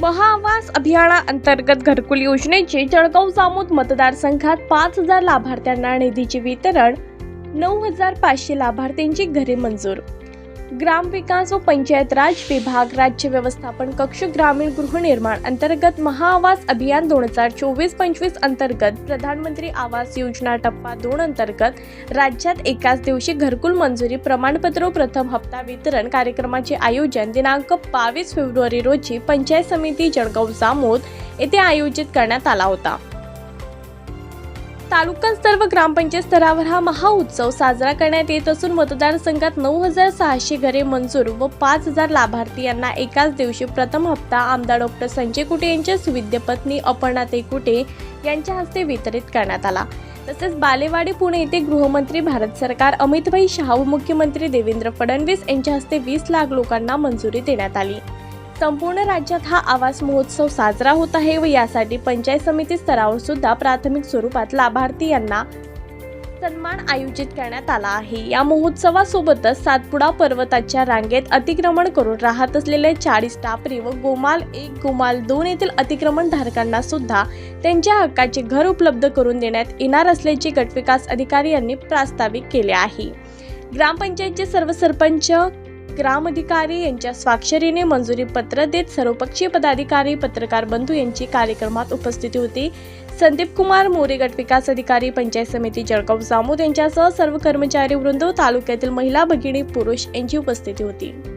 महाआवास अभियानाअंतर्गत घरकुल योजनेचे जळगाव जामोद मतदारसंघात पाच हजार लाभार्थ्यांना निधीचे वितरण नऊ हजार पाचशे लाभार्थ्यांची घरे मंजूर ग्रामविकास व पंचायत राज विभाग राज्य व्यवस्थापन कक्ष ग्रामीण गृहनिर्माण अंतर्गत महाआवास अभियान दोन हजार चोवीस पंचवीस अंतर्गत प्रधानमंत्री आवास योजना टप्पा दोन अंतर्गत राज्यात एकाच दिवशी घरकुल मंजुरी प्रमाणपत्र प्रथम हप्ता वितरण कार्यक्रमाचे आयोजन दिनांक बावीस फेब्रुवारी रोजी पंचायत समिती जळगाव जामोद येथे आयोजित करण्यात आला होता. तालुका स्तर व ग्रामपंचायत स्तरावर हा महाउत्सव साजरा करण्यात येत असून मतदारसंघात नऊ हजार सहाशे घरे मंजूर व पाच हजार लाभार्थी यांना एकाच दिवशी प्रथम हप्ता आमदार डॉक्टर संजय कुटे यांच्या सुविद्य पत्नी अपर्णाताई कुटे यांच्या हस्ते वितरित करण्यात आला. तसेच बालेवाडी पुणे येथे गृहमंत्री भारत सरकार अमितभाई शहा व मुख्यमंत्री देवेंद्र फडणवीस यांच्या हस्ते वीस लाख लोकांना मंजुरी देण्यात आली. संपूर्ण राज्यात हा आवास महोत्सव साजरा होत आहे व यासाठी पंचायत समिती स्तरावर सुद्धा प्राथमिक स्वरूपात लाभार्थी यांना सन्मान आयोजित करण्यात आला आहे. या महोत्सवासोबतच सातपुडा पर्वताच्या रांगेत अतिक्रमण करून राहत असलेले चाळीस टापरी व गोमाल एक गोमाल दोन येथील अतिक्रमण धारकांना सुद्धा त्यांच्या हक्काचे घर उपलब्ध करून देण्यात येणार असल्याचे गटविकास अधिकारी यांनी प्रास्ताविक केले आहे. ग्रामपंचायतचे सर्व सरपंच ग्रामधिकारी यांच्या स्वाक्षरीने मंजुरी पत्र देत सर्वपक्षीय पदाधिकारी पत्रकार बंधू यांची कार्यक्रमात उपस्थिती होती. संदीप कुमार मोरे गटविकास अधिकारी पंचायत समिती जळगाव जामोद यांच्यासह सर्व कर्मचारी वृंद तालुक्यातील महिला भगिनी पुरुष यांची उपस्थिती होती.